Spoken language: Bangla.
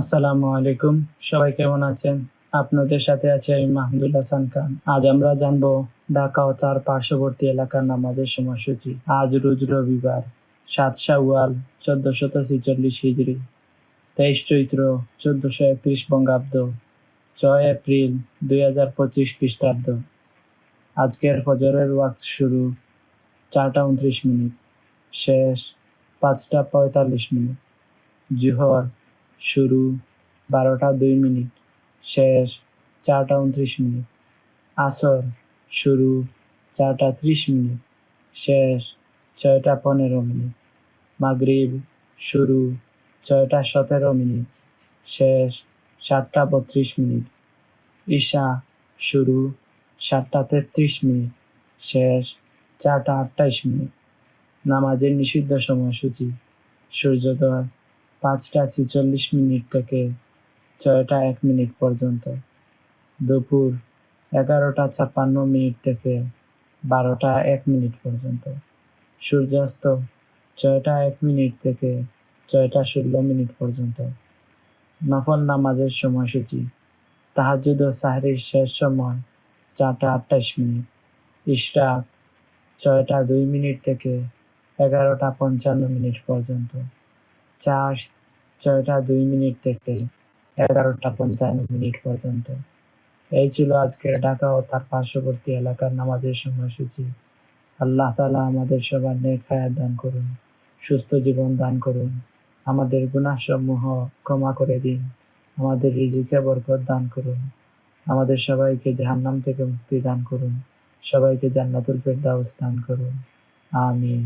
আসসালামু আলাইকুম। সবাই কেমন আছেন? আপনাদের সাথে আছে আমি মাহমুদুল হাসান খান। আজ আমরা জানব, ঢাকা ও তার পার্শ্ববর্তী এলাকার নামাজের সময়সূচি। আজ রোজ রবিবার, সাত শাওয়াল, চোদ্দশত ছেচল্লিশ হিজড়ি তেইশ চৈত্র, চোদ্দশো একত্রিশ বঙ্গাব্দ। ছয় এপ্রিল, দুই হাজার পঁচিশ খ্রিস্টাব্দ। আজকের ফজরের ওয়াক্ত শুরু চারটা উনত্রিশ মিনিট। শেষ পাঁচটা পঁয়তাল্লিশ মিনিট। জুহর শুরু বারোটা দুই মিনিট, শেষ চারটা উনত্রিশ মিনিট, আসর শুরু চারটা ত্রিশ মিনিট, শেষ ছয়টা পনেরো মিনিট, মাগরিব শুরু ছয়টা সতেরো মিনিট, শেষ সাতটা বত্রিশ মিনিট, ঈশা শুরু সাতটা তেত্রিশ মিনিট, শেষ চারটা আটটাইশ মিনিট। নামাজের নিষিদ্ধ সময়সূচি, সূর্যোদয় পাঁচটা ছেচল্লিশ মিনিট থেকে ছয়টা এক মিনিট পর্যন্ত। দুপুর এগারোটা ছাপ্পান্ন মিনিট থেকে বারোটা এক মিনিট পর্যন্ত। সূর্যাস্ত ছয়টা এক মিনিট থেকে ছয়টা ষোলো মিনিট পর্যন্ত। নফল নামাজের সময়সূচি। তাহাজুদ ও সাহরির শেষ সময় চারটা আটাইশ মিনিট। ইশরাক ছয়টা দুই মিনিট থেকে এগারোটা পঞ্চান্ন মিনিট পর্যন্ত। চাষ ছয়টা, দুই মিনিট থেকে এগারোটা পঞ্চান্ন মিনিট পর্যন্ত। এই ছিল আজকের ঢাকা ও তার পার্শ্ববর্তী এলাকার নামাজের সময়সূচি। আল্লাহ তালা আমাদের সবার নেক হায়াত দান করুন, সুস্থ জীবন দান করুন, আমাদের গুণাসমূহ ক্ষমা করে দিন, আমাদের রিজিকে বরকত দান করুন, আমাদের সবাইকে জাহান্নাম থেকে মুক্তি দান করুন, সবাইকে জান্নাতুল ফেরদাউস দান করুন। আমিন।